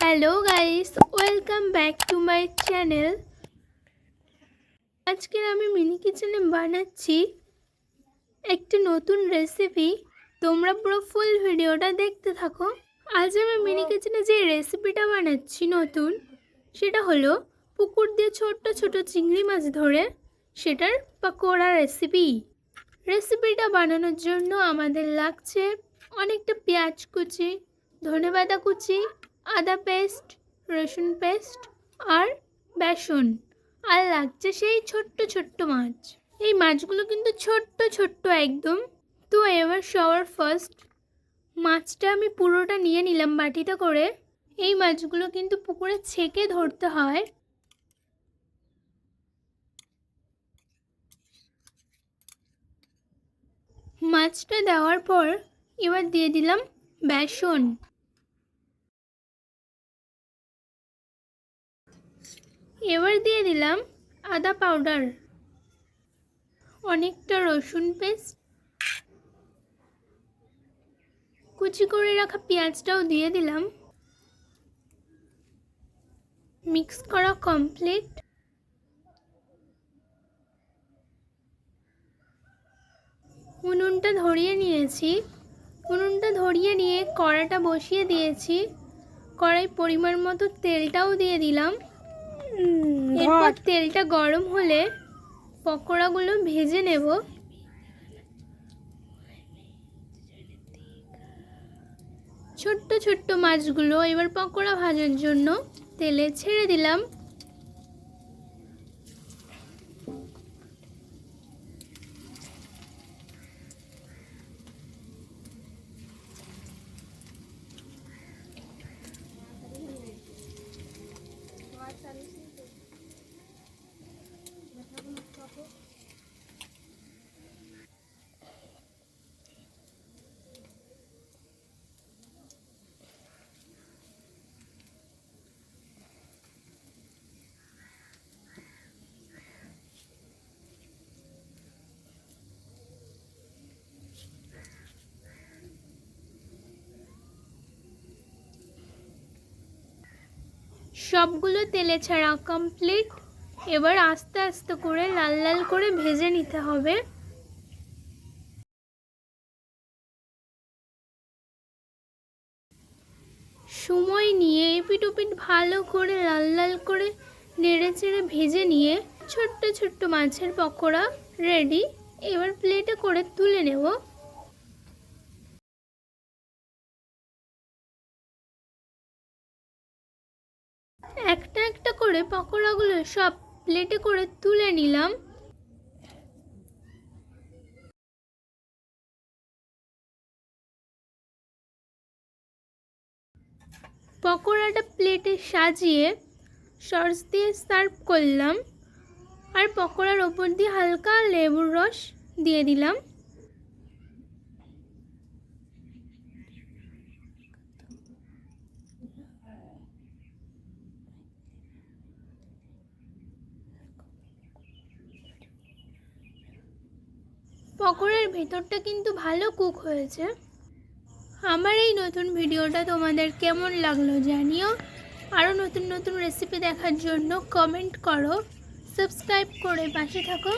Hello guys welcome back to my channel আজকের আমি mini কিচেনে বানাচ্ছি একটি নতুন রেসিপি তোমরা পুরো ফুল ভিডিওটা দেখতে থাকো। আজ আমি মিনি কিচেনে যে রেসিপিটা বানাচ্ছি নতুন, সেটা হলো পুকুর দিয়ে ছোট্ট ছোট চিংড়ি মাছ ধরে সেটার পাকোড়া রেসিপি রেসিপিটা বানানোর জন্য আমাদের লাগছে অনেকটা পেঁয়াজ কুচি, ধনেপাতা কুচি আদা পেস্ট, রসুন পেস্ট আর বেসন। আর লাগছে সেই ছোট্ট ছোট্ট মাছ। এই মাছগুলো কিন্তু ছোট্ট ছোট্ট একদম। তো এবার সবার ফার্স্ট মাছটা আমি পুরোটা নিয়ে নিলাম বাটিতে করে। এই মাছগুলো কিন্তু পুকুরে ছেঁকে ধরতে হয়। মাছটা দেওয়ার পর এবার দিয়ে দিলাম বেসন। এবার দিয়ে দিলাম আদা পাউডার অনেকটা রসুন পেস্ট কুচি করে রাখা পেঁয়াজটাও দিয়ে দিলাম। মিক্স করা কমপ্লিট উনুনটা ধরিয়ে নিয়েছি। উনুনটা ধরিয়ে নিয়ে কড়াটা বসিয়ে দিয়েছি। কড়াই পরিমাণ মতো তেলটাও দিয়ে দিলাম। এরপর তেলটা গরম হলে পকোড়াগুলো ভেজে নেব। ছোট্ট ছোট্ট মাছগুলো এবার পকোড়া ভাজার জন্য তেলে ছেড়ে দিলাম। সবগুলো তেলে ছাড়া কমপ্লিট এবার আস্তে আস্তে করে লাল লাল করে ভেজে নিতে হবে। সময় নিয়ে এপিট ওপিট ভালো করে লাল লাল করে নেড়ে চেড়ে ভেজে নিয়ে ছোট্ট ছোট্ট মাছের পকোড়া রেডি। এবার প্লেটে করে তুলে নেব। করে পকোড়াগুলো সব প্লেটে করে তুলে নিলাম। পকোড়াটা প্লেটে সাজিয়ে সস দিয়ে সার্ভ করলাম। আর পকোড়ার ওপর দিয়ে হালকা লেবুর রস দিয়ে দিলাম। পকোড়ার ভেতরটা কিন্তু ভালো কুক হয়েছে। আমার এই নতুন ভিডিওটা তোমাদের কেমন লাগল জানিও। আরও নতুন নতুন রেসিপি দেখার জন্য কমেন্ট করো। সাবস্ক্রাইব করে পাশে থাকো।